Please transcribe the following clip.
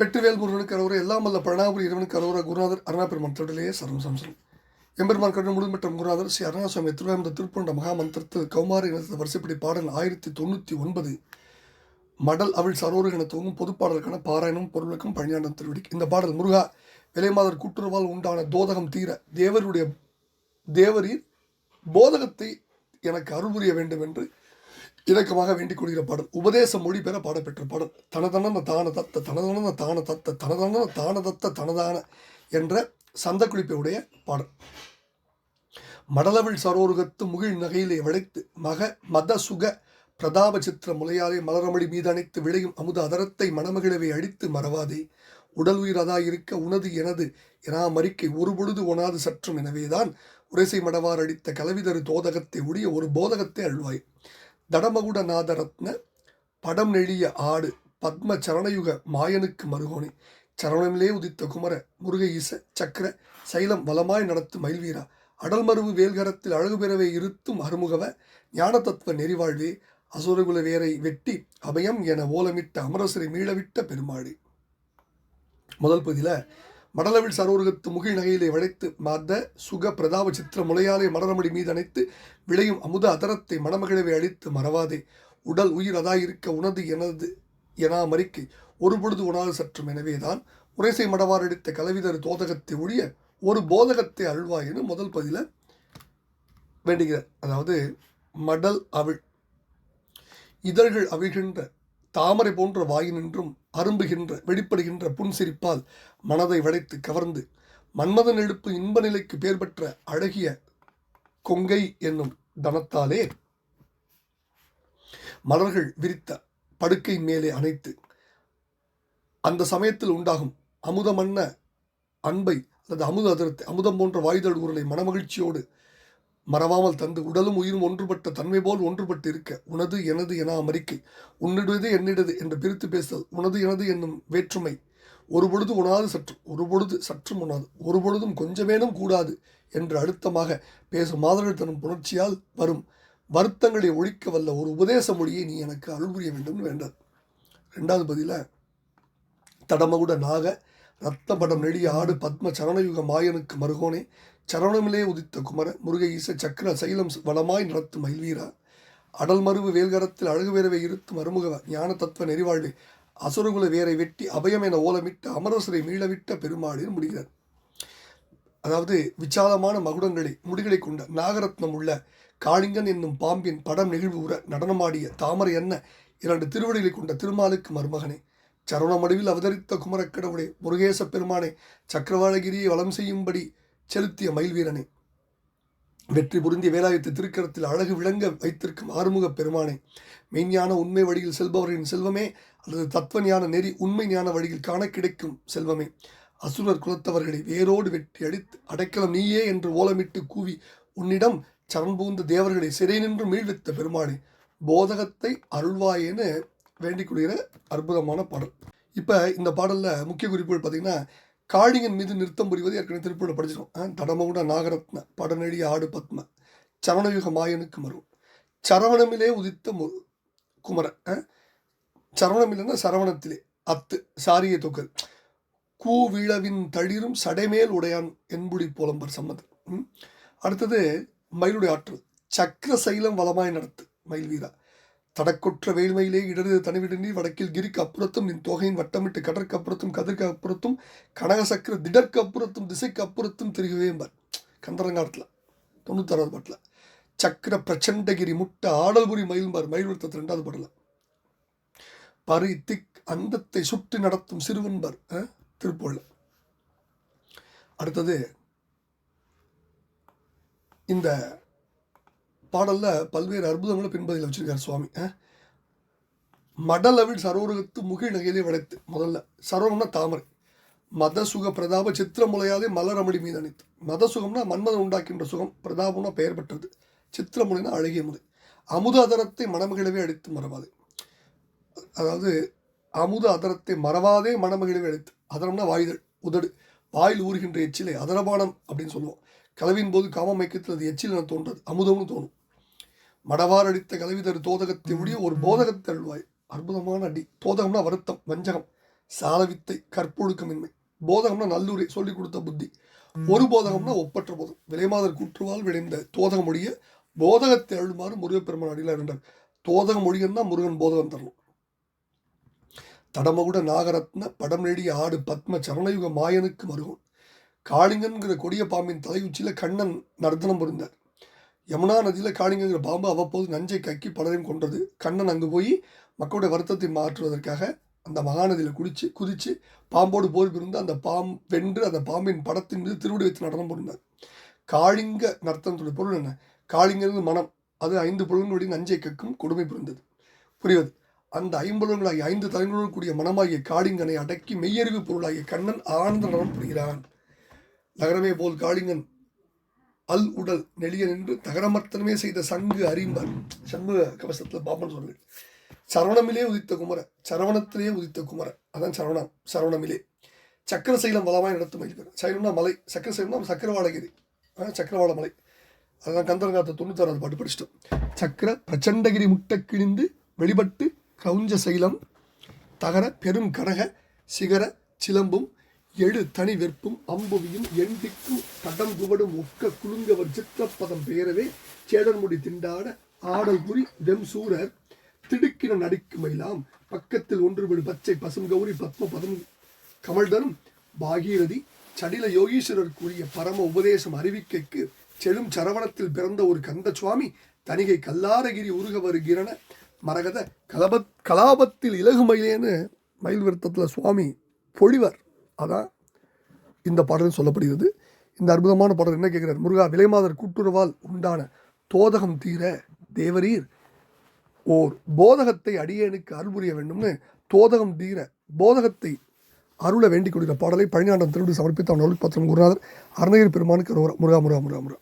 வெற்றிவேல் முருகனுக்கு அரோர எல்லாம் வல்ல பழனாபுரி இறைவனுக்கு அரோர குருநாதர் அருணாபெருமான் தொடரிலேயே சரம் சம்சரம். எம்பெருமான் கடல் முழுமற்ற குருநாதர் ஸ்ரீ அருணாசுவாமி திருவாயந்த திருப்பண்ட மகாமந்திரத்தில் கௌமாரி இனத்தில் வரிசைப்படி பாடல் ஆயிரத்தி தொண்ணூற்றி ஒன்பது. மடல் அவள் சரோரு என பொதுப்பாடலுக்கான பாராயணம் பொருளுக்கும் பழனியாண்டம் திருவடி. இந்த பாடல் முருகா விலைமாதர் கூட்டுறவால் உண்டான தோதகம் தீர தேவருடைய தேவரீர் போதகத்தை எனக்கு அருள் புரிய வேண்டும் என்று இலக்கமாக வேண்டிக் கொள்கிற பாடல் உபதேச மொழி பெற பாடப்பெற்ற பாடல் தனதன தான தத்த தனதன தான தத்த தனதன தான தத்த தனதான என்ற சந்த குறிப்பையுடைய பாடல். மடலவில் சரோருகத்து முகிழ் நகையிலே வளைத்து மக மத சுக பிரதாப சித்திர முலையாலே மலரமொழி மீது அணைத்து விளையும் அமுத அதரத்தை மணமகிழவை அழித்து மறவாதே. உடல் உயிர் அதாயிருக்க உனது எனது எனா மறிக்கை ஒரு பொழுது ஒனாது சற்றும் எனவேதான் உரைசை மடவார் அடித்த கலவிதரு தோதகத்தை உடைய ஒரு போதகத்தை அழுவாய் தடமகுட நாதரத்ன படம் நெழிய ஆடு பத்ம சரணயுக மாயனுக்கு மருகோணி சரணமிலே உதித்த குமர முருக ஈச சக்கர சைலம் வலமாய் நடத்து மயில்வீரா. அடல்மருவு வேல்கரத்தில் அழகு பெறவே இருத்தும் அருமுகவ ஞான தத்துவ நெறிவாழ்வே. அசுரகுல வேரை வெட்டி அபயம் என ஓலமிட்ட அமரசரை மீளவிட்ட பெருமாடு முதல் பகுதியில் மடலவில் சரோருகத்து முகில் நகையிலே வளைத்து மாத சுக பிரதாப சித்திர முளையாலே மடரமடி மீது அணைத்து விளையும் அமுத அதரத்தை மணமகிழவை அழித்து மறவாதே. உடல் உயிர் அதாயிருக்க உனது எனது எனா மறிக்கை ஒரு பொழுது உணாது சற்றும் எனவேதான். உரைசை மடவார் அடித்த கலவிதர் தோதகத்தை ஒழிய ஒரு போதகத்தை அருள்வாயின்னு முதல் பதில வேண்டுகிறார். அதாவது மடல் அவிழ் இதழ்கள் அவிழ்கின்ற தாமரை போன்ற வாயினின்றும் அரும்புகின்ற வெளிப்படுகின்ற புன்சிரிப்பால் மனதை வளைத்து கவர்ந்து மன்மதன் எழுப்பு இன்ப நிலைக்கு பேர் பெற்ற அழகிய கொங்கை என்னும் தனத்தாலே மலர்கள் விரித்த படுக்கை மேலே அணைத்து அந்த சமயத்தில் உண்டாகும் அமுதமன்ன அன்பை அல்லது அமுத அதிரத்தை அமுதம் போன்ற வாயுதல் உருளை மனமகிழ்ச்சியோடு மறவாமல் தந்து உடலும் உயிரும் ஒன்றுபட்ட தன்மை போல் ஒன்றுபட்டு இருக்க உனது எனது என அமரிக்கை. உன்னிடுவது என்னிடது என்று பிரித்து பேசுதல் உனது எனது என்னும் வேற்றுமை. ஒரு பொழுது உணாது சற்று ஒரு பொழுது சற்றும் உணாது ஒரு பொழுதும் கொஞ்சமேனும் கூடாது என்று அழுத்தமாக பேசும் மாதர்கள் புணர்ச்சியால் வரும். வருத்தங்களை ஒழிக்க வல்ல ஒரு உபதேச மொழியை நீ எனக்கு அருள் புரிய வேண்டும் வேண்டார் ரெண்டாவது பதில தடமகுட நாக ரத்த படம் நெடிய ஆடு பத்ம சரணயுக மாயனுக்கு மருகோனே. சரணமிலே உதித்த குமர முருக ஈச சக்கர சைலம் வளமாய் நடத்தும் மயில்வீரா. அடல் மருவு வேல்கரத்தில் அழகு வேறவை இருத்தும் அருமுக ஞான தத்துவ நெறிவாழ்வே. அசுரகுல வேரை வெட்டி அபயம் என ஓலமிட்டு அமரசரை மீளவிட்ட பெருமாளில் முடிகிறார். அதாவது விசாலமான மகுடங்களை முடிகளை கொண்ட நாகரத்னம் உள்ள காளிங்கன் என்னும் பாம்பின் படம் நெகிழ்வு உற நடனமாடிய தாமரை என்ன இரண்டு திருவடிகளை கொண்ட திருமாலுக்கு மருமகனே. சரவணமடுவில் அவதரித்த குமரக்கடவுளே முருகேச பெருமானே சக்கரவாளகிரியை வளம் செய்யும்படி செலுத்திய மயில்வீரனே வெற்றி புரிந்திய வேலாயுத்த திருக்கரத்தில் அழகு விளங்க வைத்திருக்கும் ஆறுமுக பெருமானே மெய்ஞான உண்மை வழியில் செல்பவரின் செல்வமே அல்லது தத்துவ ஞான நெறி உண்மை ஞான வழியில் காண கிடைக்கும் செல்வமே. அசுரர் குலத்தவர்களை வேரோடு வெட்டி அடித்து அடைக்கலம் நீயே என்று ஓலமிட்டு கூவி உன்னிடம் சரண் தேவர்களை சிறை நின்று மீழ்வித்த பெருமானே போதகத்தை அருள்வாயேன்னு வேண்டிக் கொள்கிற அற்புதமான பாடல். இப்போ இந்த பாடலில் முக்கிய குறிப்புகள் பார்த்தீங்கன்னா காளிங்கன் மீது நிறுத்தம் புரிவது ஏற்கனவே திருப்பூரில் படிச்சிடும் தடமகுட நாகரத்ன படநெடிய ஆடு பத்ம சரணயுக மாயனுக்கு மரு சரவணமிலே உதித்த மு குமரன் சரவணமில்லைன்னா சரவணத்திலே அத்து சாரிய தொக்கல் கூவிழவின் தளிரும் சடைமேல் உடையான் என்புடி போலம்பர் சம்மதம் அடுத்தது மயிலுடைய ஆற்றல். சக்கர சைலம் வளமாய் நடத்து மயில் வீரா தடக்குற்ற வேல்மையிலே இடது தனிவிடு வடக்கில் கிரிக்கு அப்புறத்தும் நின் தொகையின் வட்டமிட்டு கடற்கு அப்புறத்தும் கதிர்க்கு அப்புறத்தும் கனக சக்கர திடற்கு அப்புறத்தும் திசைக்கு அப்புறத்தும் திருகவே என்பார். கந்தரங்காரத்தில் தொண்ணூத்தாறாவது பாட்டில். சக்கர பிரச்சண்டகிரி முட்டை ஆடல்புரி மயில்பார் மயில் விருத்தத்து ரெண்டாவது பாடல. பரி திக் அந்தத்தை சுற்றி நடத்தும் சிறுவன்பர் திருப்பூரில் அடுத்தது இந்த பாடலில் பல்வேறு அற்புதங்களை பின்பதில் வச்சுருக்கார் சுவாமி. மடலவின் சரோரகத்து முகில் நகையிலே வளைத்து முதல்ல சரோரம்னா தாமரை மத சுக பிரதாப சித்திரமுலையாதே மலரமடி மீது அணித்து. மத சுகம்னா மன்மதன் உண்டாக்கின்ற சுகம் பிரதாபம்னா பெயர் பெற்றது. சித்திரமுலைனா அழகிய முறை அமுத அதரத்தை மணமகிழவே அடித்து மறவாதே. அதாவது அமுத அதரத்தை மறவாதே மணமகிழவே அடித்து அதரம்னா வாயுதல் உதடு வாயில் ஊறுகின்ற எச்சிலை அதரபானம் அப்படின்னு சொல்லுவோம். கலவின் போது காமமயக்கத்தில் அது எச்சில் என தோன்றது அமுதம்னு தோணும். மடவார் அடித்த கலவி தரு தோதகத்தை உடைய ஒரு போதகத்தை அழுவாய் அற்புதமான அடி. தோதகம்னா வருத்தம் வஞ்சகம் சாலவித்தை கற்பொழுக்கமின்மை. போதகம்னா நல்லுரை சொல்லிக் கொடுத்த புத்தி. ஒரு போதகம்னா ஒப்பற்ற போதம். விலைமாதர் கூற்றுவால் விளைந்த தோதக மொழிய போதகத்தை அழுமாறு முருகப்பெருமான் அடியில் என்றார் தோதக மொழியன்னா முருகன் போதகம் தரணும். தடமகுட நாகரத்ன படம் நெடிய ஆடு பத்ம சரணயுக மாயனுக்கு மருகன் காளிங்கன்கிற கொடிய பாம்பின் தலையுச்சியில கண்ணன் நர்த்தனம் புரிந்தார். யமுனா நதியில் காளிங்கங்கிற பாம்பு அவ்வப்போது நஞ்சை கக்கி பலரையும் கொன்றது. கண்ணன் அங்கு போய் மக்களுடைய வருத்தத்தை மாற்றுவதற்காக அந்த மகாநதியில் குடிச்சு குதித்து பாம்போடு போர் புரிந்து அந்த பாம் வென்று அந்த பாம்பின் படத்தின் மீது திருவிடி வைத்து நடனம் புரிந்தார். காளிங்க நர்த்தனத்துடைய பொருள் என்ன? காளிங்கிறது மனம். அது ஐந்து புலன்களுடைய நஞ்சை கக்கும் கொடுமை புரிந்தது. புரிவது. அந்த ஐம்புலன்களாகிய ஐந்து தலைங்களோடு கூடிய மனமாகிய காளிங்கனை அடக்கி மெய்யறிவு பொருளாகிய கண்ணன் ஆனந்த நடனம் புரிகிறான். நகரமே போல் காளிங்கன் அல் உடல் நெளிய நின்று தகரமர்த்தனமே செய்த சங்கு அறிம்பர். சங்கு கவசத்தில் பாப்பன் சொல்லுங்கள் சரவணமிலே உதித்த குமர சரவணத்திலே உதித்த குமர. அதான் சரவணம் சரவணமிலே. சக்கர சைலம் வளமாய் நடத்தும் மயில் சைலம்னா மலை சக்கர சைலம்னா சக்கரவாளகிரி சக்கரவாள மலை. அதான் கந்தரங்காத்த தொண்ணூத்தாறாவது பாட்டு படிச்சிட்டோம். சக்கர பிரச்சண்டகிரி முட்டை கிழிந்து வெளிப்பட்டு கவுஞ்ச சைலம் தகர பெரும் கடக சிகர சிலம்பும் எழு தனி வெற்பும் அம்புவியும் எண்டிக்கும் தடம் குவடும் ஒக்க குலுங்கவர் சித்திரப்பதம் பெயரவே சேடன்முடி திண்டாட ஆடல் குறி வெம்சூரர் திடுக்கின நடிக்குமையிலாம் பக்கத்தில் ஒன்றுபடு பச்சை பசும் கௌரி பத்ம பதம் கமல்தரும் பாகீரதி சடில யோகீஸ்வரர் கூறிய பரம உபதேசம் அறிவிக்கைக்கு செழும் சரவணத்தில் பிறந்த ஒரு கந்த சுவாமி தனிகை கல்லாரகிரி உருக வருகிறன. மரகத கலபத் கலாபத்தில் இலகு மயிலேன்னு மயில் விருத்தத்தில் சுவாமி பொழிவர். அதான் இந்த பாடல் சொல்லப்படுகிறது இந்த அற்புதமான பாடல் என்ன கேட்குறார்? முருகா விலைமாதர் கூட்டுறவால் உண்டான தோதகம் தீர தேவரீர் ஓர் போதகத்தை அடியேனுக்கு அருள் புரிய வேண்டும்னு தோதகம் தீர போதகத்தை அருளை வேண்டிக் கொள்கிற பாடலை பழனியாண்டம் திருவிடு சமர்ப்பித்த அவன் பத்திரம் குருநாதர் அருணகிரி பெருமானுக்கு முருகா முருகா முருகா முருகா.